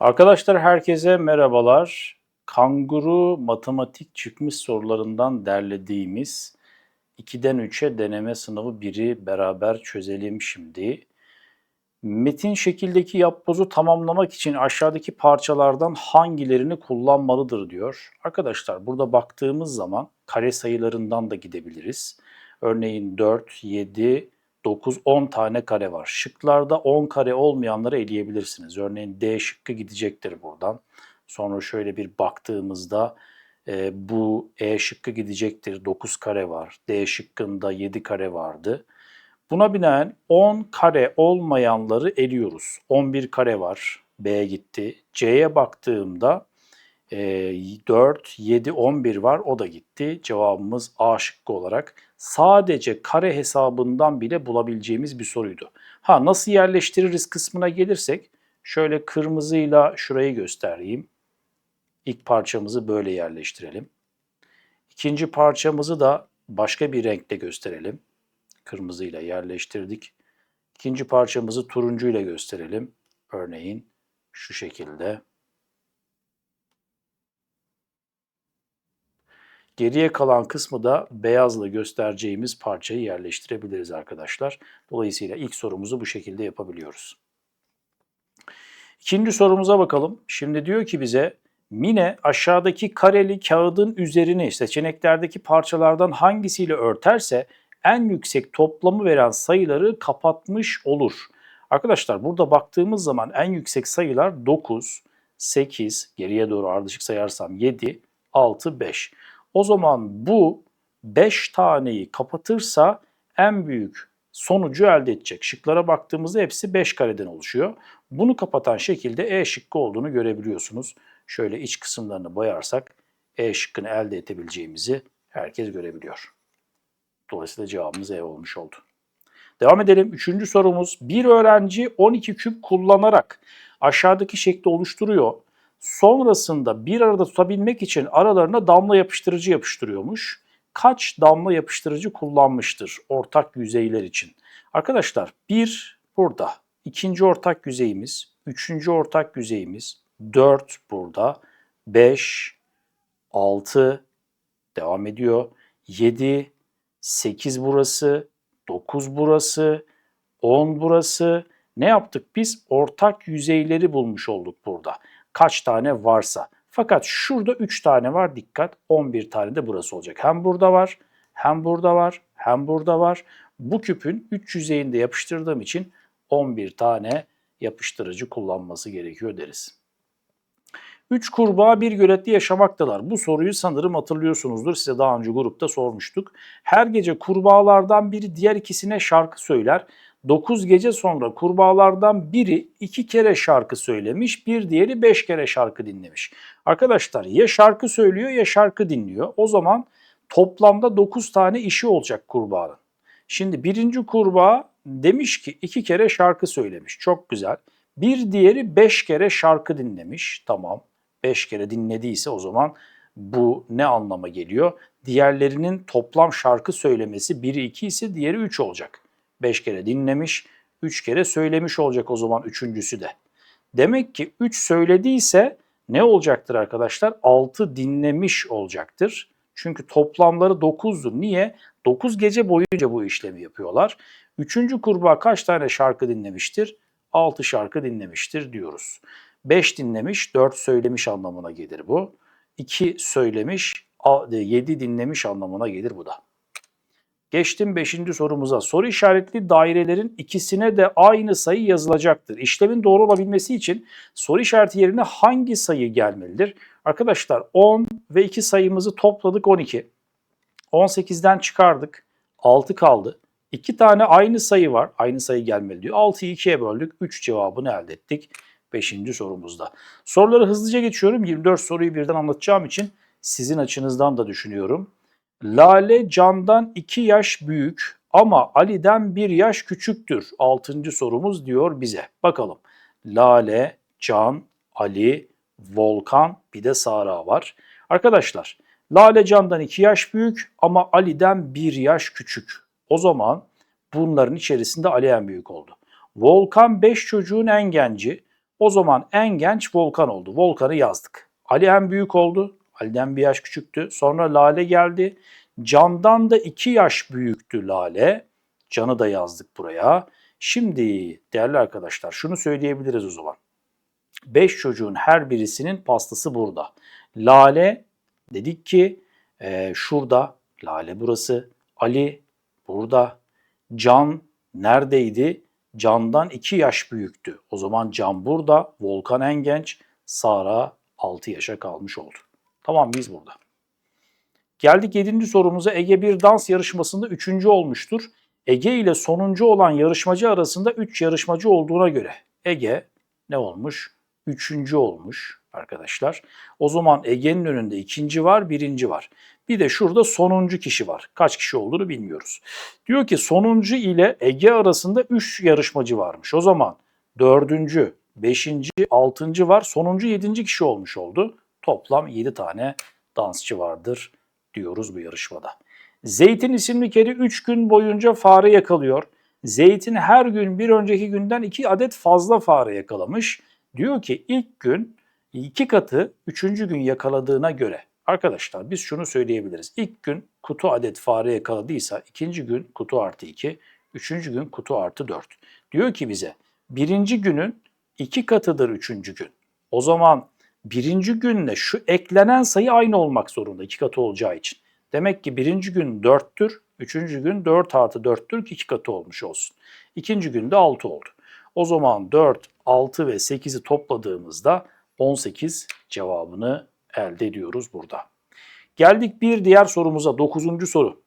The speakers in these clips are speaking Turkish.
Arkadaşlar herkese merhabalar. Kanguru matematik çıkmış sorularından derlediğimiz 2'den 3'e deneme sınavı 1'i beraber çözelim şimdi. Metin şekildeki yapbozu tamamlamak için aşağıdaki parçalardan hangilerini kullanmalıdır diyor. Arkadaşlar burada baktığımız zaman kare sayılarından da gidebiliriz. Örneğin 4, 7, 9, 10 tane kare var. Şıklarda 10 kare olmayanları eleyebilirsiniz. Örneğin D şıkkı gidecektir buradan. Sonra şöyle bir baktığımızda e, bu E şıkkı gidecektir. 9 kare var. D şıkkında 7 kare vardı. Buna binaen 10 kare olmayanları eliyoruz. 11 kare var. B gitti. C'ye baktığımda e, 4, 7, 11 var. O da gitti. Cevabımız A şıkkı olarak sadece kare hesabından bile bulabileceğimiz bir soruydu. Ha nasıl yerleştiririz kısmına gelirsek şöyle kırmızıyla şurayı göstereyim. İlk parçamızı böyle yerleştirelim. İkinci parçamızı da başka bir renkle gösterelim. Kırmızıyla yerleştirdik. İkinci parçamızı turuncuyla gösterelim. Örneğin şu şekilde. Geriye kalan kısmı da beyazla göstereceğimiz parçayı yerleştirebiliriz arkadaşlar. Dolayısıyla ilk sorumuzu bu şekilde yapabiliyoruz. İkinci sorumuza bakalım. Şimdi diyor ki bize Mine aşağıdaki kareli kağıdın üzerini seçeneklerdeki parçalardan hangisiyle örterse en yüksek toplamı veren sayıları kapatmış olur. Arkadaşlar burada baktığımız zaman en yüksek sayılar 9, 8, geriye doğru ardışık sayarsam 7, 6, 5. O zaman bu 5 taneyi kapatırsa en büyük sonucu elde edecek. Şıklara baktığımızda hepsi 5 kareden oluşuyor. Bunu kapatan şekilde E şıkkı olduğunu görebiliyorsunuz. Şöyle iç kısımlarını boyarsak E şıkkını elde edebileceğimizi herkes görebiliyor. Dolayısıyla cevabımız E olmuş oldu. Devam edelim. Üçüncü sorumuz. Bir öğrenci 12 küp kullanarak aşağıdaki şekli oluşturuyor. Sonrasında bir arada tutabilmek için aralarına damla yapıştırıcı yapıştırıyormuş. Kaç damla yapıştırıcı kullanmıştır ortak yüzeyler için? Arkadaşlar bir burada, ikinci ortak yüzeyimiz, üçüncü ortak yüzeyimiz, 4 burada, 5, 6 devam ediyor, 7, 8 burası, 9 burası, 10 burası. Ne yaptık biz? Ortak yüzeyleri bulmuş olduk burada. Kaç tane varsa. Fakat şurada 3 tane var dikkat. 11 tane de burası olacak. Hem burada var, hem burada var, hem burada var. Bu küpün 3 yüzeyinde yapıştırdığım için 11 tane yapıştırıcı kullanması gerekiyor deriz. Üç kurbağa bir gölette yaşamaktalar. Bu soruyu sanırım hatırlıyorsunuzdur. Size daha önce grupta sormuştuk. Her gece kurbağalardan biri diğer ikisine şarkı söyler. 9 gece sonra kurbağalardan biri iki kere şarkı söylemiş, bir diğeri 5 kere şarkı dinlemiş. Arkadaşlar ya şarkı söylüyor ya şarkı dinliyor. O zaman toplamda 9 tane işi olacak kurbağanın. Şimdi birinci kurbağa demiş ki iki kere şarkı söylemiş. Çok güzel. Bir diğeri 5 kere şarkı dinlemiş. Tamam. 5 kere dinlediyse o zaman bu ne anlama geliyor? Diğerlerinin toplam şarkı söylemesi biri 2 ise diğeri 3 olacak. 5 kere dinlemiş, 3 kere söylemiş olacak o zaman üçüncüsü de. Demek ki 3 söylediyse ne olacaktır arkadaşlar? 6 dinlemiş olacaktır. Çünkü toplamları 9'du. Niye? 9 gece boyunca bu işlemi yapıyorlar. Üçüncü kurbağa kaç tane şarkı dinlemiştir? 6 şarkı dinlemiştir diyoruz. 5 dinlemiş, 4 söylemiş anlamına gelir bu. 2 söylemiş, 7 dinlemiş anlamına gelir bu da. Geçtim 5. sorumuza. Soru işaretli dairelerin ikisine de aynı sayı yazılacaktır. İşlemin doğru olabilmesi için soru işareti yerine hangi sayı gelmelidir? Arkadaşlar 10 ve 2 sayımızı topladık 12. 18'den çıkardık. 6 kaldı. 2 tane aynı sayı var. Aynı sayı gelmeli diyor. 6'yı 2'ye böldük. 3 cevabını elde ettik. 5. sorumuzda. Soruları hızlıca geçiyorum. 24 soruyu birden anlatacağım için sizin açınızdan da düşünüyorum. Lale Can'dan 2 yaş büyük ama Ali'den 1 yaş küçüktür. 6. sorumuz diyor bize. Bakalım. Lale, Can, Ali, Volkan bir de Sara var. Arkadaşlar Lale Can'dan 2 yaş büyük ama Ali'den 1 yaş küçük. O zaman bunların içerisinde Ali en büyük oldu. Volkan 5 çocuğun en genci. O zaman en genç Volkan oldu. Volkan'ı yazdık. Ali en büyük oldu. Ali'den bir yaş küçüktü. Sonra Lale geldi. Can'dan da iki yaş büyüktü Lale. Can'ı da yazdık buraya. Şimdi değerli arkadaşlar şunu söyleyebiliriz o zaman. Beş çocuğun her birisinin pastası burada. Lale dedik ki e, şurada. Lale burası. Ali burada. Can neredeydi? Can'dan 2 yaş büyüktü. O zaman Can burada, Volkan en genç, Sara 6 yaşa kalmış oldu. Tamam biz burada. Geldik 7. sorumuza. Ege bir dans yarışmasında 3. olmuştur. Ege ile sonuncu olan yarışmacı arasında 3 yarışmacı olduğuna göre Ege ne olmuş? 3. olmuş arkadaşlar. O zaman Ege'nin önünde ikinci var, birinci var. Bir de şurada sonuncu kişi var. Kaç kişi olduğunu bilmiyoruz. Diyor ki sonuncu ile Ege arasında 3 yarışmacı varmış. O zaman dördüncü, beşinci, altıncı var. Sonuncu yedinci kişi olmuş oldu. Toplam 7 tane dansçı vardır diyoruz bu yarışmada. Zeytin isimli kedi 3 gün boyunca fare yakalıyor. Zeytin her gün bir önceki günden 2 adet fazla fare yakalamış. Diyor ki ilk gün iki katı üçüncü gün yakaladığına göre arkadaşlar biz şunu söyleyebiliriz. İlk gün kutu adet fare yakaladıysa ikinci gün kutu artı 2, üçüncü gün kutu artı 4. Diyor ki bize birinci günün iki katıdır üçüncü gün. O zaman birinci günle şu eklenen sayı aynı olmak zorunda iki katı olacağı için. Demek ki birinci gün 4'tür, üçüncü gün 4 artı 4'tür ki iki katı olmuş olsun. İkinci günde 6 oldu. O zaman 4, 6 ve 8'i topladığımızda 18 cevabını elde ediyoruz burada. Geldik bir diğer sorumuza 9. soru.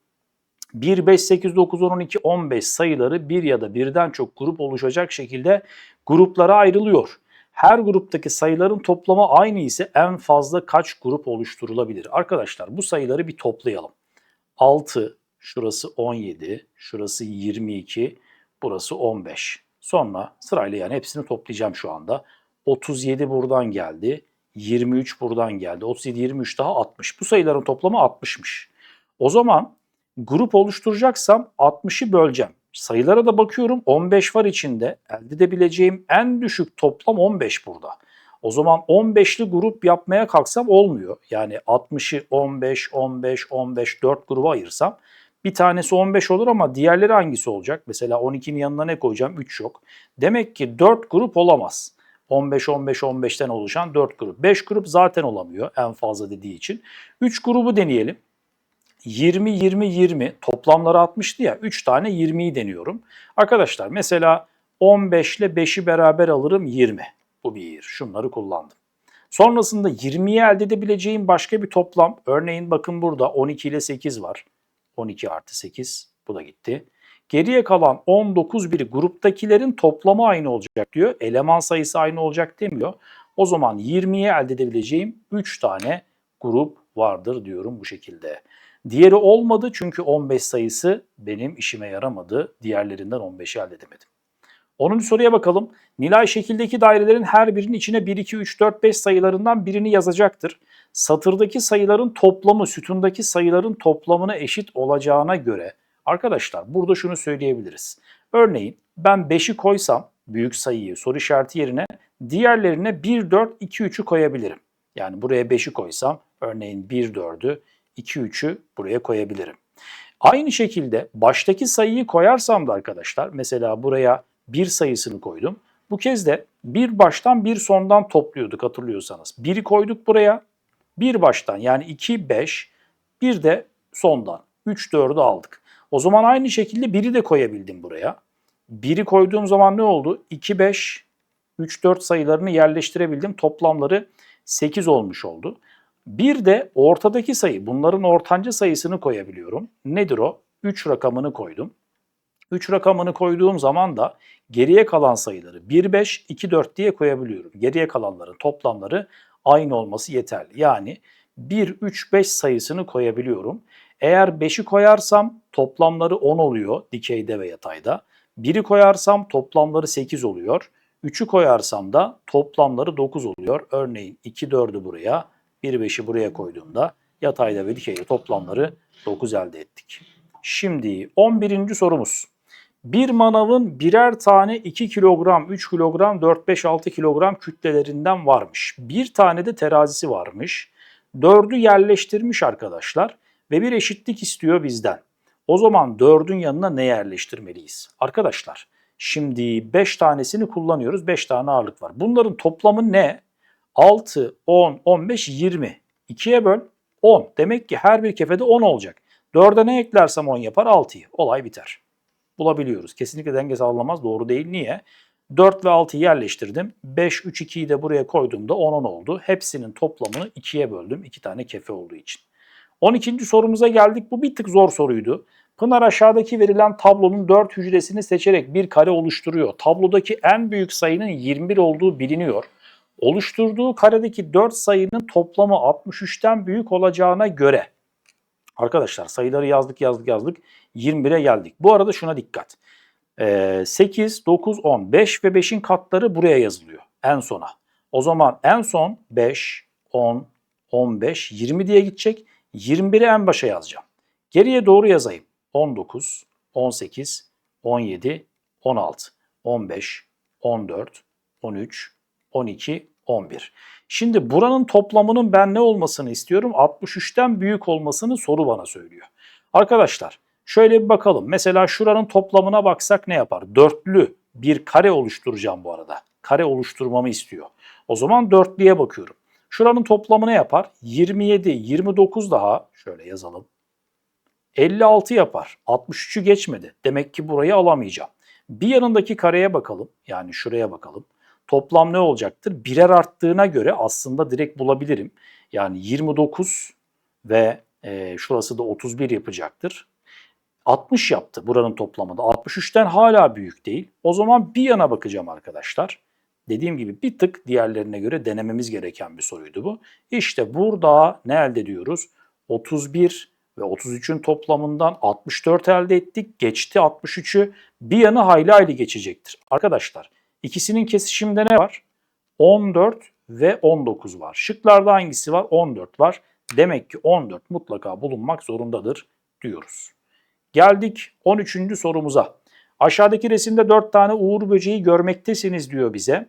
1, 5, 8, 9, 10, 12, 15 sayıları bir ya da birden çok grup oluşacak şekilde gruplara ayrılıyor. Her gruptaki sayıların toplamı aynı ise en fazla kaç grup oluşturulabilir? Arkadaşlar bu sayıları bir toplayalım. 6, şurası 17, şurası 22, burası 15. Sonra sırayla yani hepsini toplayacağım şu anda. 37 buradan geldi. 23 buradan geldi. 37, 23 daha 60. Bu sayıların toplamı 60'mış. O zaman grup oluşturacaksam 60'ı böleceğim. Sayılara da bakıyorum 15 var içinde. Elde edebileceğim en düşük toplam 15 burada. O zaman 15'li grup yapmaya kalksam olmuyor. Yani 60'ı 15, 15, 15, 4 gruba ayırsam bir tanesi 15 olur ama diğerleri hangisi olacak? Mesela 12'nin yanına ne koyacağım? 3 yok. Demek ki 4 grup olamaz. 15, 15, 15'ten oluşan 4 grup. 5 grup zaten olamıyor en fazla dediği için. 3 grubu deneyelim. 20, 20, 20 toplamları 60'tı ya 3 tane 20'yi deniyorum. Arkadaşlar mesela 15 ile 5'i beraber alırım 20. Bu bir. Şunları kullandım. Sonrasında 20'yi elde edebileceğim başka bir toplam. Örneğin bakın burada 12 ile 8 var. 12 artı 8 bu da gitti. Geriye kalan 19 biri gruptakilerin toplamı aynı olacak diyor. Eleman sayısı aynı olacak demiyor. O zaman 20'ye elde edebileceğim 3 tane grup vardır diyorum bu şekilde. Diğeri olmadı çünkü 15 sayısı benim işime yaramadı. Diğerlerinden 15'i elde edemedim. 10. soruya bakalım. Nilay şekildeki dairelerin her birinin içine 1, 2, 3, 4, 5 sayılarından birini yazacaktır. Satırdaki sayıların toplamı sütundaki sayıların toplamına eşit olacağına göre arkadaşlar burada şunu söyleyebiliriz. Örneğin ben 5'i koysam büyük sayıyı soru işareti yerine diğerlerine 1, 4, 2, 3'ü koyabilirim. Yani buraya 5'i koysam örneğin 1, 4'ü 2, 3'ü buraya koyabilirim. Aynı şekilde baştaki sayıyı koyarsam da arkadaşlar mesela buraya 1 sayısını koydum. Bu kez de bir baştan bir sondan topluyorduk hatırlıyorsanız. 1'i koyduk buraya. Bir baştan yani 2, 5, bir de sondan 3, 4'ü aldık. O zaman aynı şekilde 1'i de koyabildim buraya. 1'i koyduğum zaman ne oldu? 2, 5, 3, 4 sayılarını yerleştirebildim. Toplamları 8 olmuş oldu. Bir de ortadaki sayı, bunların ortanca sayısını koyabiliyorum. Nedir o? 3 rakamını koydum. 3 rakamını koyduğum zaman da geriye kalan sayıları 1, 5, 2, 4 diye koyabiliyorum. Geriye kalanların toplamları aynı olması yeterli. Yani 1, 3, 5 sayısını koyabiliyorum. Eğer 5'i koyarsam toplamları 10 oluyor dikeyde ve yatayda. 1'i koyarsam toplamları 8 oluyor. 3'ü koyarsam da toplamları 9 oluyor. Örneğin 2, 4'ü buraya, 1, 5'i buraya koyduğumda yatayda ve dikeyde toplamları 9 elde ettik. Şimdi 11. sorumuz. Bir manavın birer tane 2 kilogram, 3 kilogram, 4, 5, 6 kilogram kütlelerinden varmış. Bir tane de terazisi varmış. Dördü yerleştirmiş arkadaşlar ve bir eşitlik istiyor bizden. O zaman dördün yanına ne yerleştirmeliyiz? Arkadaşlar şimdi 5 tanesini kullanıyoruz. 5 tane ağırlık var. Bunların toplamı ne? 6, 10, 15, 20. 2'ye böl 10. Demek ki her bir kefede 10 olacak. 4'e ne eklersem 10 yapar 6'yı. Olay biter. Bulabiliyoruz. Kesinlikle denge sağlanmaz. Doğru değil. Niye? 4 ve 6'yı yerleştirdim. 5, 3, 2'yi de buraya koyduğumda 10, 10 oldu. Hepsinin toplamını 2'ye böldüm. 2 tane kefe olduğu için. 12. sorumuza geldik. Bu bir tık zor soruydu. Pınar aşağıdaki verilen tablonun 4 hücresini seçerek bir kare oluşturuyor. Tablodaki en büyük sayının 21 olduğu biliniyor. Oluşturduğu karedeki 4 sayının toplamı 63'ten büyük olacağına göre arkadaşlar sayıları yazdık yazdık yazdık 21'e geldik. Bu arada şuna dikkat. Ee, 8, 9, 10. 5 ve 5'in katları buraya yazılıyor en sona. O zaman en son 5, 10, 15, 20 diye gidecek. 21'i en başa yazacağım. Geriye doğru yazayım. 19, 18, 17, 16, 15, 14, 13, 12, 11. Şimdi buranın toplamının ben ne olmasını istiyorum? 63'ten büyük olmasını soru bana söylüyor. Arkadaşlar şöyle bir bakalım. Mesela şuranın toplamına baksak ne yapar? Dörtlü bir kare oluşturacağım bu arada. Kare oluşturmamı istiyor. O zaman dörtlüye bakıyorum. Şuranın toplamı ne yapar? 27, 29 daha şöyle yazalım. 56 yapar. 63'ü geçmedi. Demek ki burayı alamayacağım. Bir yanındaki kareye bakalım. Yani şuraya bakalım. Toplam ne olacaktır? Birer arttığına göre aslında direkt bulabilirim. Yani 29 ve e, şurası da 31 yapacaktır. 60 yaptı buranın toplamı da. 63'ten hala büyük değil. O zaman bir yana bakacağım arkadaşlar. Dediğim gibi bir tık diğerlerine göre denememiz gereken bir soruydu bu. İşte burada ne elde ediyoruz? 31 ve 33'ün toplamından 64 elde ettik. Geçti 63'ü. Bir yanı hayli hayli geçecektir. Arkadaşlar ikisinin kesişiminde ne var? 14 ve 19 var. Şıklarda hangisi var? 14 var. Demek ki 14 mutlaka bulunmak zorundadır diyoruz. Geldik 13. sorumuza. Aşağıdaki resimde 4 tane uğur böceği görmektesiniz diyor bize.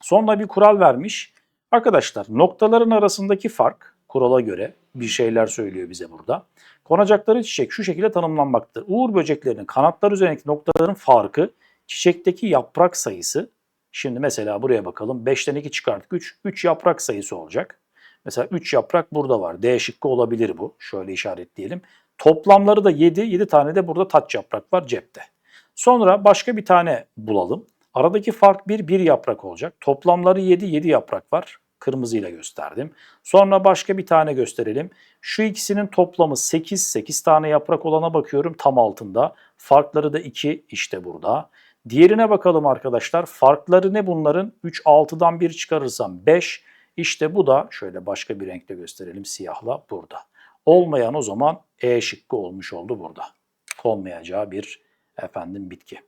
Sonra bir kural vermiş. Arkadaşlar noktaların arasındaki fark kurala göre bir şeyler söylüyor bize burada. Konacakları çiçek şu şekilde tanımlanmaktadır. Uğur böceklerinin kanatlar üzerindeki noktaların farkı çiçekteki yaprak sayısı. Şimdi mesela buraya bakalım. 5'ten 2 çıkarttık 3. 3 yaprak sayısı olacak. Mesela 3 yaprak burada var. D şıkkı olabilir bu. Şöyle işaretleyelim. Toplamları da 7. 7 tane de burada taç yaprak var cepte. Sonra başka bir tane bulalım. Aradaki fark 1, 1 yaprak olacak. Toplamları 7, 7 yaprak var. Kırmızıyla gösterdim. Sonra başka bir tane gösterelim. Şu ikisinin toplamı 8, 8 tane yaprak olana bakıyorum tam altında. Farkları da 2 işte burada. Diğerine bakalım arkadaşlar. Farkları ne bunların? 3, 6'dan 1 çıkarırsam 5. İşte bu da şöyle başka bir renkle gösterelim siyahla burada. Olmayan o zaman E şıkkı olmuş oldu burada. Olmayacağı bir efendim bitki.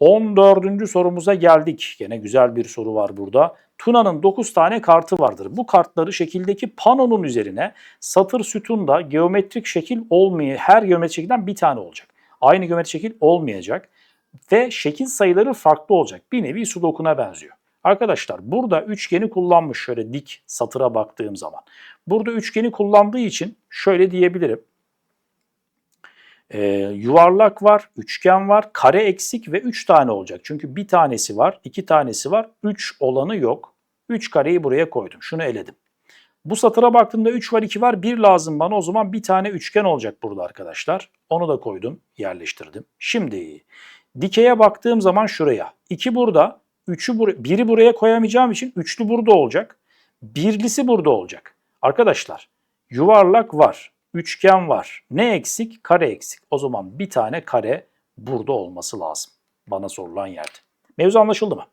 14. sorumuza geldik. Gene güzel bir soru var burada. Tuna'nın 9 tane kartı vardır. Bu kartları şekildeki panonun üzerine satır sütunda geometrik şekil olmayı her geometrik şekilden bir tane olacak. Aynı geometrik şekil olmayacak ve şekil sayıları farklı olacak. Bir nevi sudokuna benziyor. Arkadaşlar burada üçgeni kullanmış şöyle dik satıra baktığım zaman. Burada üçgeni kullandığı için şöyle diyebilirim. Ee, yuvarlak var, üçgen var, kare eksik ve 3 tane olacak. Çünkü bir tanesi var, iki tanesi var, 3 olanı yok. 3 kareyi buraya koydum. Şunu eledim. Bu satıra baktığımda 3 var, 2 var, 1 lazım bana. O zaman bir tane üçgen olacak burada arkadaşlar. Onu da koydum, yerleştirdim. Şimdi dikeye baktığım zaman şuraya. 2 burada, 3'ü bur 1'i buraya koyamayacağım için üçlü burada olacak. Birlisi burada olacak. Arkadaşlar yuvarlak var, üçgen var. Ne eksik? Kare eksik. O zaman bir tane kare burada olması lazım. Bana sorulan yerde. Mevzu anlaşıldı mı?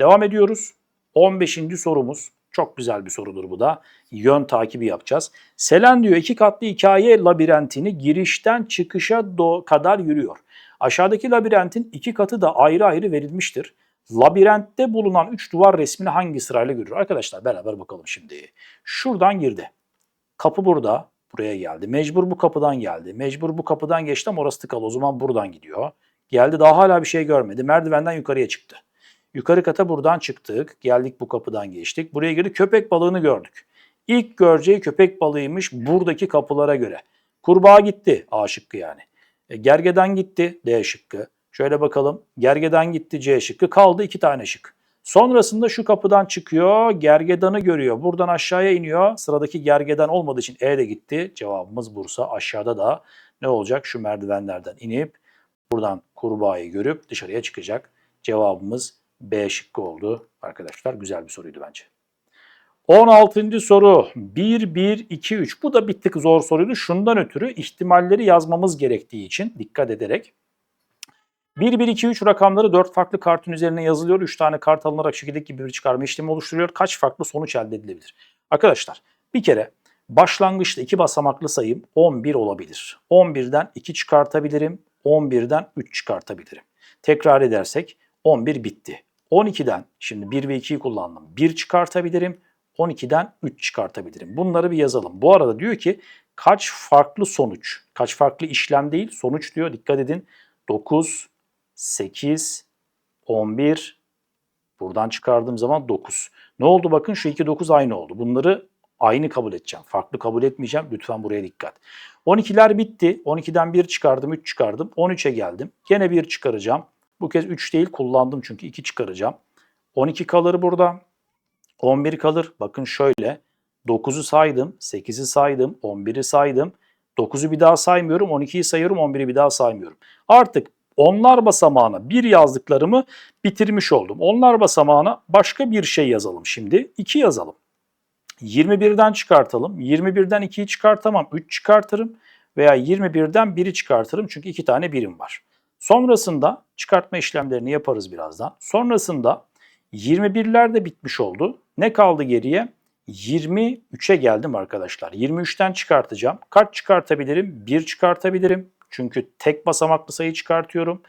Devam ediyoruz. 15. sorumuz. Çok güzel bir sorudur bu da. Yön takibi yapacağız. Selen diyor iki katlı hikaye labirentini girişten çıkışa kadar yürüyor. Aşağıdaki labirentin iki katı da ayrı ayrı verilmiştir. Labirentte bulunan üç duvar resmini hangi sırayla görür? Arkadaşlar beraber bakalım şimdi. Şuradan girdi. Kapı burada. Buraya geldi. Mecbur bu kapıdan geldi. Mecbur bu kapıdan geçti ama orası tıkalı. O zaman buradan gidiyor. Geldi daha hala bir şey görmedi. Merdivenden yukarıya çıktı. Yukarı kata buradan çıktık. Geldik bu kapıdan geçtik. Buraya girdik köpek balığını gördük. İlk göreceği köpek balığıymış buradaki kapılara göre. Kurbağa gitti A şıkkı yani. E, gergedan gitti D şıkkı. Şöyle bakalım. Gergedan gitti C şıkkı. Kaldı iki tane şık. Sonrasında şu kapıdan çıkıyor. Gergedanı görüyor. Buradan aşağıya iniyor. Sıradaki gergedan olmadığı için E de gitti. Cevabımız Bursa. Aşağıda da ne olacak? Şu merdivenlerden inip buradan kurbağayı görüp dışarıya çıkacak. Cevabımız B şıkkı oldu. Arkadaşlar güzel bir soruydu bence. 16. soru 1 1 2 3. Bu da bir tık zor soruydu. Şundan ötürü ihtimalleri yazmamız gerektiği için dikkat ederek 1 1 2 3 rakamları 4 farklı kartın üzerine yazılıyor. 3 tane kart alınarak şekildeki bir çıkarma işlemi oluşturuyor. Kaç farklı sonuç elde edilebilir? Arkadaşlar bir kere başlangıçta iki basamaklı sayım 11 olabilir. 11'den 2 çıkartabilirim. 11'den 3 çıkartabilirim. Tekrar edersek 11 bitti. 12'den şimdi 1 ve 2'yi kullandım. 1 çıkartabilirim. 12'den 3 çıkartabilirim. Bunları bir yazalım. Bu arada diyor ki kaç farklı sonuç, kaç farklı işlem değil sonuç diyor. Dikkat edin. 9, 8, 11, buradan çıkardığım zaman 9. Ne oldu bakın şu 2, 9 aynı oldu. Bunları aynı kabul edeceğim. Farklı kabul etmeyeceğim. Lütfen buraya dikkat. 12'ler bitti. 12'den 1 çıkardım, 3 çıkardım. 13'e geldim. Gene 1 çıkaracağım. Bu kez 3 değil kullandım çünkü 2 çıkaracağım. 12 kalır burada. 11 kalır. Bakın şöyle. 9'u saydım, 8'i saydım, 11'i saydım. 9'u bir daha saymıyorum, 12'yi sayıyorum, 11'i bir daha saymıyorum. Artık onlar basamağına bir yazdıklarımı bitirmiş oldum. Onlar basamağına başka bir şey yazalım şimdi. 2 yazalım. 21'den çıkartalım. 21'den 2'yi çıkartamam. 3 çıkartırım veya 21'den 1'i çıkartırım çünkü 2 tane birim var. Sonrasında çıkartma işlemlerini yaparız birazdan. Sonrasında 21'ler de bitmiş oldu. Ne kaldı geriye? 23'e geldim arkadaşlar. 23'ten çıkartacağım. Kaç çıkartabilirim? 1 çıkartabilirim. Çünkü tek basamaklı sayı çıkartıyorum.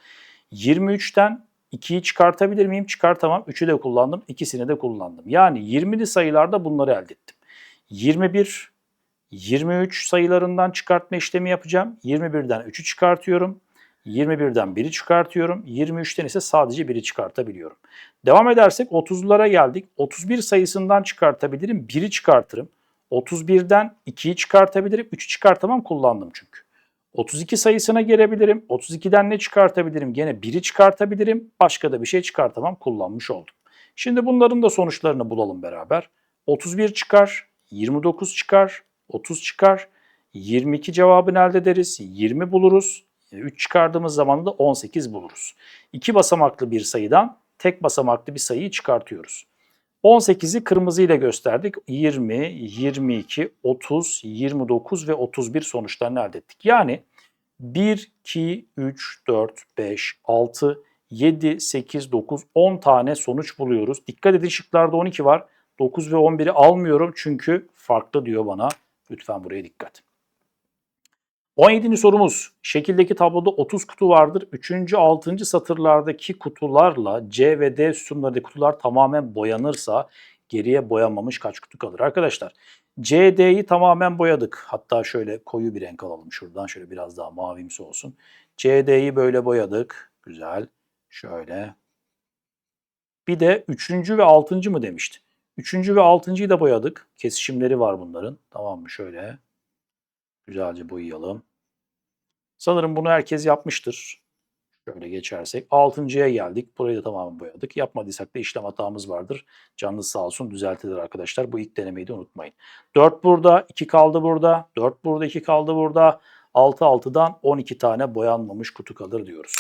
23'ten 2'yi çıkartabilir miyim? Çıkartamam. 3'ü de kullandım. İkisini de kullandım. Yani 20'li sayılarda bunları elde ettim. 21, 23 sayılarından çıkartma işlemi yapacağım. 21'den 3'ü çıkartıyorum. 21'den 1'i çıkartıyorum. 23'ten ise sadece 1'i çıkartabiliyorum. Devam edersek 30'lara geldik. 31 sayısından çıkartabilirim. 1'i çıkartırım. 31'den 2'yi çıkartabilirim. 3'ü çıkartamam kullandım çünkü. 32 sayısına gelebilirim. 32'den ne çıkartabilirim? Gene 1'i çıkartabilirim. Başka da bir şey çıkartamam. Kullanmış oldum. Şimdi bunların da sonuçlarını bulalım beraber. 31 çıkar, 29 çıkar, 30 çıkar, 22 cevabını elde ederiz, 20 buluruz. 3 çıkardığımız zaman da 18 buluruz. 2 basamaklı bir sayıdan tek basamaklı bir sayıyı çıkartıyoruz. 18'i kırmızı ile gösterdik. 20, 22, 30, 29 ve 31 sonuçlarını elde ettik. Yani 1, 2, 3, 4, 5, 6, 7, 8, 9, 10 tane sonuç buluyoruz. Dikkat edin şıklarda 12 var. 9 ve 11'i almıyorum çünkü farklı diyor bana. Lütfen buraya dikkat. 17. sorumuz. Şekildeki tabloda 30 kutu vardır. 3. 6. satırlardaki kutularla C ve D sütunlarındaki kutular tamamen boyanırsa geriye boyanmamış kaç kutu kalır? Arkadaşlar C, D'yi tamamen boyadık. Hatta şöyle koyu bir renk alalım şuradan. Şöyle biraz daha mavimsi olsun. C, D'yi böyle boyadık. Güzel. Şöyle. Bir de 3. ve 6. mı demişti? 3. ve 6.yı da boyadık. Kesişimleri var bunların. Tamam mı? Şöyle. Güzelce boyayalım. Sanırım bunu herkes yapmıştır. Şöyle geçersek. Altıncıya geldik. Burayı da tamamen boyadık. Yapmadıysak da işlem hatamız vardır. Canınız sağ olsun düzeltilir arkadaşlar. Bu ilk denemeyi de unutmayın. 4 burada, 2 kaldı burada. 4 burada, 2 kaldı burada. 6 6'dan 12 tane boyanmamış kutu kalır diyoruz.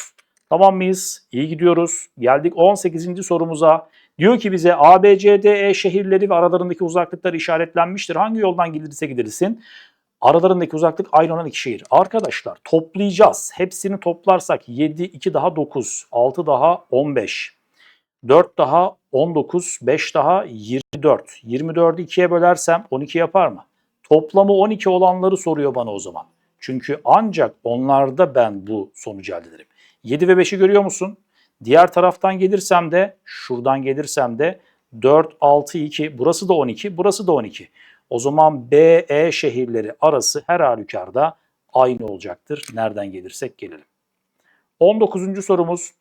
Tamam mıyız? İyi gidiyoruz. Geldik 18. sorumuza. Diyor ki bize A, B, C, D, E şehirleri ve aralarındaki uzaklıklar işaretlenmiştir. Hangi yoldan gidilirse gidilsin Aralarındaki uzaklık aynı olan iki şehir. Arkadaşlar toplayacağız. Hepsini toplarsak 7, 2 daha 9, 6 daha 15, 4 daha 19, 5 daha 24. 24'ü 2'ye bölersem 12 yapar mı? Toplamı 12 olanları soruyor bana o zaman. Çünkü ancak onlarda ben bu sonucu elde ederim. 7 ve 5'i görüyor musun? Diğer taraftan gelirsem de, şuradan gelirsem de 4, 6, 2, burası da 12, burası da 12. O zaman B, E şehirleri arası her halükarda aynı olacaktır. Nereden gelirsek gelelim. 19. sorumuz.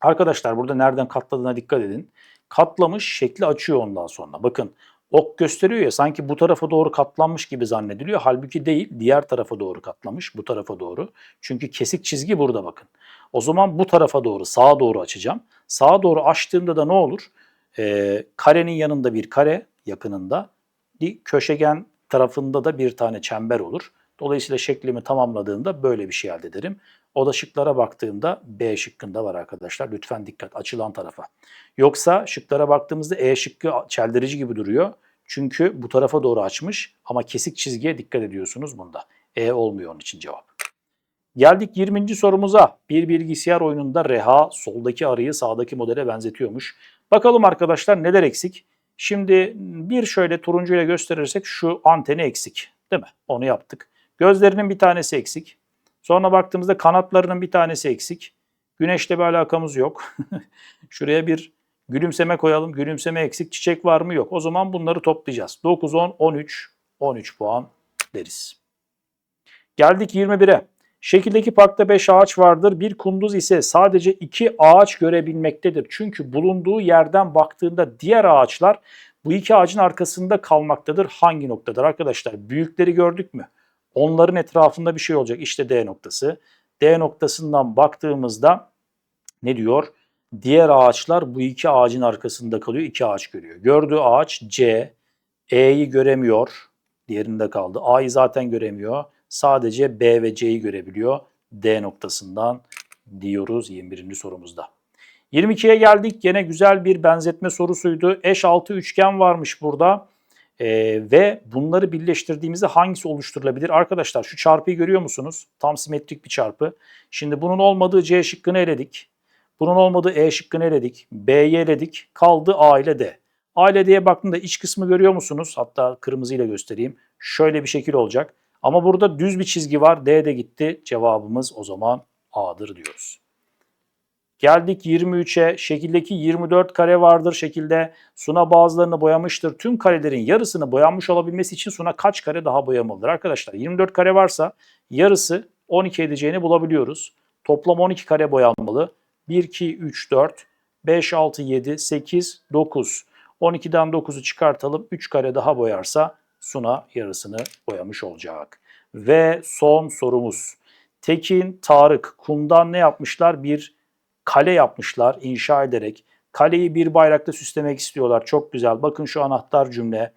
Arkadaşlar burada nereden katladığına dikkat edin. Katlamış şekli açıyor ondan sonra. Bakın ok gösteriyor ya sanki bu tarafa doğru katlanmış gibi zannediliyor. Halbuki değil diğer tarafa doğru katlamış bu tarafa doğru. Çünkü kesik çizgi burada bakın. O zaman bu tarafa doğru sağa doğru açacağım. Sağa doğru açtığımda da ne olur? Ee, karenin yanında bir kare yakınında köşegen tarafında da bir tane çember olur. Dolayısıyla şeklimi tamamladığımda böyle bir şey elde ederim. O da şıklara baktığımda B şıkkında var arkadaşlar. Lütfen dikkat açılan tarafa. Yoksa şıklara baktığımızda E şıkkı çeldirici gibi duruyor. Çünkü bu tarafa doğru açmış ama kesik çizgiye dikkat ediyorsunuz bunda. E olmuyor onun için cevap. Geldik 20. sorumuza. Bir bilgisayar oyununda reha soldaki arıyı sağdaki modele benzetiyormuş. Bakalım arkadaşlar neler eksik? Şimdi bir şöyle turuncuyla gösterirsek şu anteni eksik. Değil mi? Onu yaptık. Gözlerinin bir tanesi eksik. Sonra baktığımızda kanatlarının bir tanesi eksik. Güneşle bir alakamız yok. Şuraya bir gülümseme koyalım. Gülümseme eksik. Çiçek var mı? Yok. O zaman bunları toplayacağız. 9, 10, 13. 13 puan deriz. Geldik 21'e. Şekildeki parkta 5 ağaç vardır. Bir kunduz ise sadece 2 ağaç görebilmektedir. Çünkü bulunduğu yerden baktığında diğer ağaçlar bu iki ağacın arkasında kalmaktadır. Hangi noktadır arkadaşlar? Büyükleri gördük mü? Onların etrafında bir şey olacak. İşte D noktası. D noktasından baktığımızda ne diyor? Diğer ağaçlar bu iki ağacın arkasında kalıyor. iki ağaç görüyor. Gördüğü ağaç C. E'yi göremiyor. Diğerinde kaldı. A'yı zaten göremiyor. Sadece B ve C'yi görebiliyor. D noktasından diyoruz 21. sorumuzda. 22'ye geldik. Yine güzel bir benzetme sorusuydu. Eş altı üçgen varmış burada. Ee, ve bunları birleştirdiğimizde hangisi oluşturulabilir? Arkadaşlar şu çarpıyı görüyor musunuz? Tam simetrik bir çarpı. Şimdi bunun olmadığı C şıkkını eledik. Bunun olmadığı E şıkkını eledik. B'yi eledik. Kaldı A ile D. A ile D'ye baktığımda iç kısmı görüyor musunuz? Hatta kırmızıyla göstereyim. Şöyle bir şekil olacak. Ama burada düz bir çizgi var. D de gitti. Cevabımız o zaman A'dır diyoruz. Geldik 23'e. Şekildeki 24 kare vardır şekilde. Suna bazılarını boyamıştır. Tüm karelerin yarısını boyanmış olabilmesi için Suna kaç kare daha boyamalıdır? Arkadaşlar 24 kare varsa yarısı 12 edeceğini bulabiliyoruz. Toplam 12 kare boyanmalı. 1, 2, 3, 4, 5, 6, 7, 8, 9. 12'den 9'u çıkartalım. 3 kare daha boyarsa Suna yarısını boyamış olacak. Ve son sorumuz. Tekin, Tarık kumdan ne yapmışlar? Bir kale yapmışlar inşa ederek. Kaleyi bir bayrakta süslemek istiyorlar. Çok güzel. Bakın şu anahtar cümle.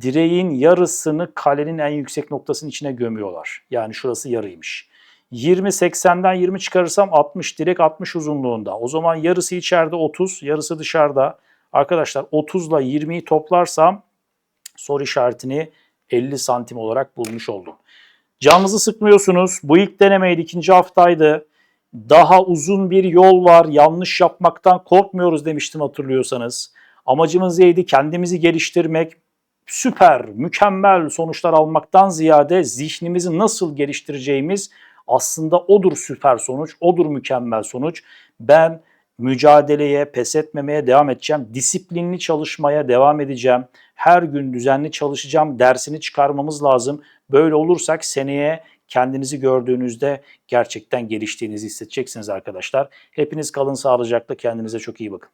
Direğin yarısını kalenin en yüksek noktasının içine gömüyorlar. Yani şurası yarıymış. 20 80'den 20 çıkarırsam 60 direk 60 uzunluğunda. O zaman yarısı içeride 30, yarısı dışarıda. Arkadaşlar 30 ile 20'yi toplarsam soru işaretini 50 santim olarak bulmuş oldum. Canınızı sıkmıyorsunuz. Bu ilk denemeydi, ikinci haftaydı. Daha uzun bir yol var, yanlış yapmaktan korkmuyoruz demiştim hatırlıyorsanız. Amacımız neydi? Kendimizi geliştirmek, süper, mükemmel sonuçlar almaktan ziyade zihnimizi nasıl geliştireceğimiz aslında odur süper sonuç, odur mükemmel sonuç. Ben mücadeleye, pes etmemeye devam edeceğim. Disiplinli çalışmaya devam edeceğim. Her gün düzenli çalışacağım. Dersini çıkarmamız lazım. Böyle olursak seneye kendinizi gördüğünüzde gerçekten geliştiğinizi hissedeceksiniz arkadaşlar. Hepiniz kalın sağlıcakla kendinize çok iyi bakın.